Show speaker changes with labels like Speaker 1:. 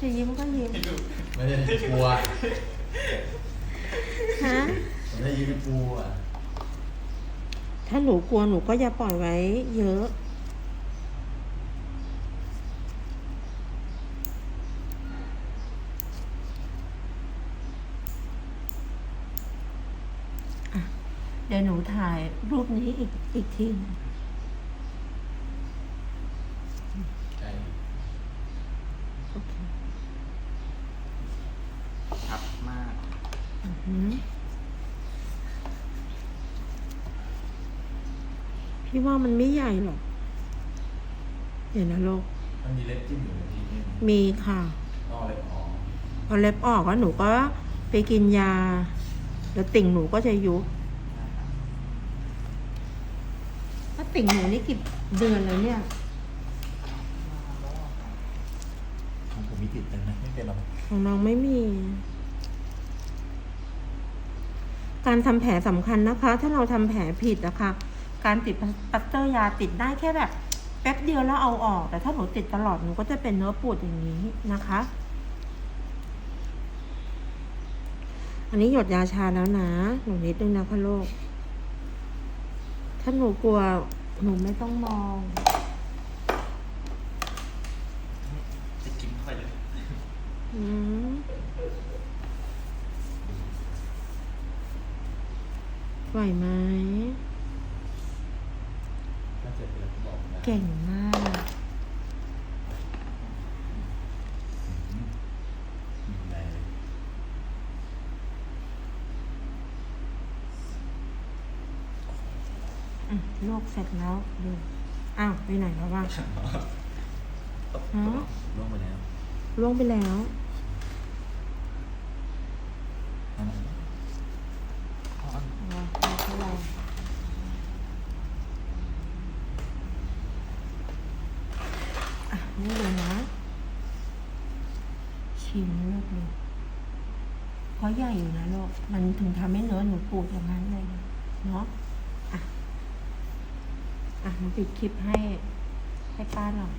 Speaker 1: จะยิ้มก็ยิ้ม
Speaker 2: ไม่ได้กลัว
Speaker 1: ฮะ
Speaker 2: ไม่ได้ยืนกลัว
Speaker 1: ถ้าหนูกลัวหนูก็อย่าปล่อยไว้ เยอะอะเดี๋ยวหนูถ่ายรูปนี้อีกอีกทีหนึ่ง
Speaker 2: ใจ
Speaker 1: โอเค
Speaker 3: ชัดมาก
Speaker 1: อือหือ พี่ว่ามันไม่ใหญ่หรอก เดี๋ยวนะลูก
Speaker 2: มันมีเล็บจิ้มอยู่ในทีนี่
Speaker 1: มีค่ะ
Speaker 2: นอกเล็บออก
Speaker 1: พอเล็บออกแล้วหนูก็ไปกินยา แล้วติ่งหนูก็จะยุบถ้าติ่งหนูนี่กี่เดือนแล้วเนี่ย
Speaker 2: ของผมมีติดเป็นนะไม่เป็นหรอก
Speaker 1: ของน้องไม่มี การทำแผลสำคัญนะคะ ถ้าเราทำแผลผิดนะคะ การติดปัตเตอร์ยาติดได้แค่แบบแป๊บเดียวแล้วเอาออก แต่ถ้าหนูติดตลอดหนูก็จะเป็นเนื้อปูดอย่างนี้นะคะ อันนี้หยดยาชาแล้วนะ หนูนิดนึงนะคะลูกถ้าหนูกลัวหนูไม่ต้องมอง
Speaker 3: จะกินเข้าไปเลย
Speaker 1: อืม ไหวไหม
Speaker 2: ถ้าเสร็จแล้วก็บอกนะ
Speaker 1: เก่งมาก
Speaker 2: มีแรง
Speaker 1: อะลวกเสร็จแล้วดูอ้าวไปไหนแล้ววะฮะ
Speaker 2: ล่วงไปแล้ว
Speaker 1: ล่วงไปแล้ว
Speaker 2: อันนั้น
Speaker 1: รอรอเขารออะ นี่เลยนะ ชิมลูกดูเพราะใหญ่อยู่นะลูกมันถึงทำให้เนื้อหนูปูดอย่างนั้นเลยนะเนาะอะ อะหนูปิดคลิปให้ให้ป้าหน่อย